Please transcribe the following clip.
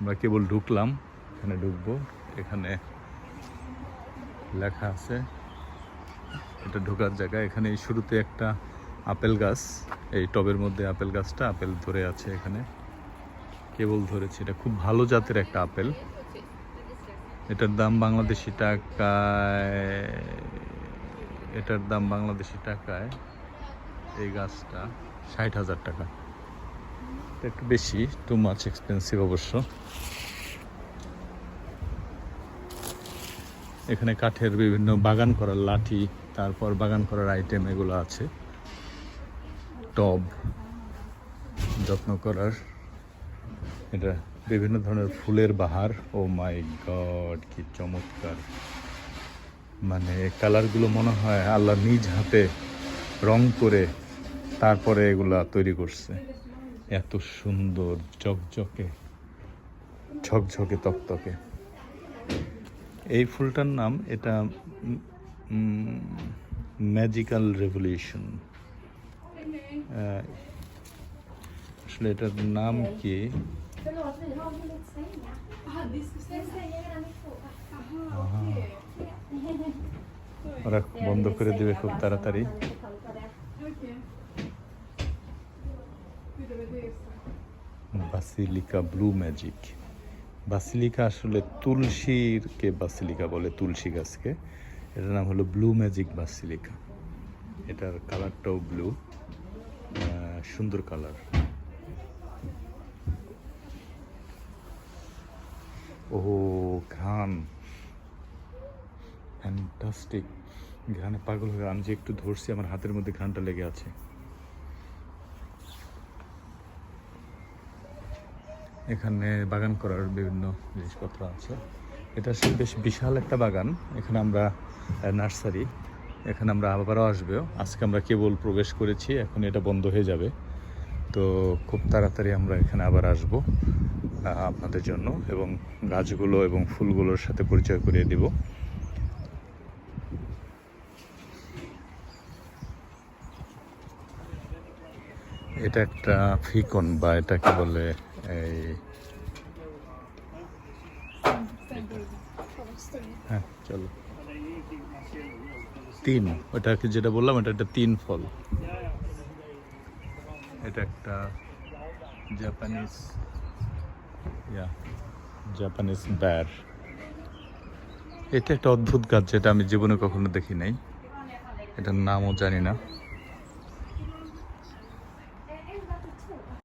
আমরা কেবল ঢুকলাম, এখানে ঢুকবো, এখানে লেখা আছে। এটা ঢোকার জায়গা এখানে শুরুতে একটা আপেল গাছ, এই টবের মধ্যে আপেল গাছটা, আপেল ধরে আছে এখানে। কেবল ধরেছে, এটা খুব ভালো জাতের একটা আপেল। এটার দাম বাংলাদেশি টাকায়, এটার দাম বাংলাদেশি টাকায় এই গাছটা ষাট হাজার টাকা। একটু বেশি টু মাছ এক্সপেন্সিভ অবশ্য। এখানে কাঠের বিভিন্ন বাগান করার লাঠি, তারপর বাগান করার আইটেম এগুলো আছে। টব, যত্ন করার। এটা বিভিন্ন ধরনের ফুলের বাহার। ও মাই গড কি চমৎকার। মানে কালারগুলো মনে হয় আল্লাহ নিজ হাতে রং করে তারপরে এগুলা তৈরি করছে। এত সুন্দর ঝকঝকে ঝকঝকে তকতকে। এই ফুলটার নাম এটা ম্যাজিক্যাল রেভলিউশন আসলে এটার নাম কি. ওরা বন্ধ করে দেবে খুব তাড়াতাড়ি। Basilica blue magic. বাসিলিকা আসলে তুলসীরকে বাসিলিকা বলে, তুলসী গাছকে। এটার নাম হলো ব্লু ম্যাজিক বাসিলিকা। এটার কালারটাও ব্লু সুন্দর কালার। ও, ঘ্রাণ। ফ্যান্টাস্টিক ঘ্রাণে পাগল হয়ে আমি যে একটু ধরছি, আমার হাতের মধ্যে ঘ্রাণটা লেগে আছে। এখানে বাগান করার বিভিন্ন জিনিসপত্র আছে। এটা আসলে বেশ বিশাল একটা বাগান। এখানে আমরা নার্সারি। এখানে আমরা আবারও আসবেও। আজকে আমরা কেবল প্রবেশ করেছি, এখন এটা বন্ধ হয়ে যাবে। তো খুব তাড়াতাড়ি আমরা এখানে আবার আসব আপনাদের জন্য এবং গাছগুলো এবং ফুলগুলোর সাথে পরিচয় করিয়ে দিব। এটা একটা ফিকন বা এটাকে বলে এই হ্যাঁ চলো। তিন ওটাকে যেটা বললাম এটা একটা তিন ফল। এটা একটা জাপানিজ ইয়া জাপানিজ ব্যার এটা একটা অদ্ভুত গাছ, যেটা আমি জীবনে কখনো দেখি নাই। এটার নামও জানি না।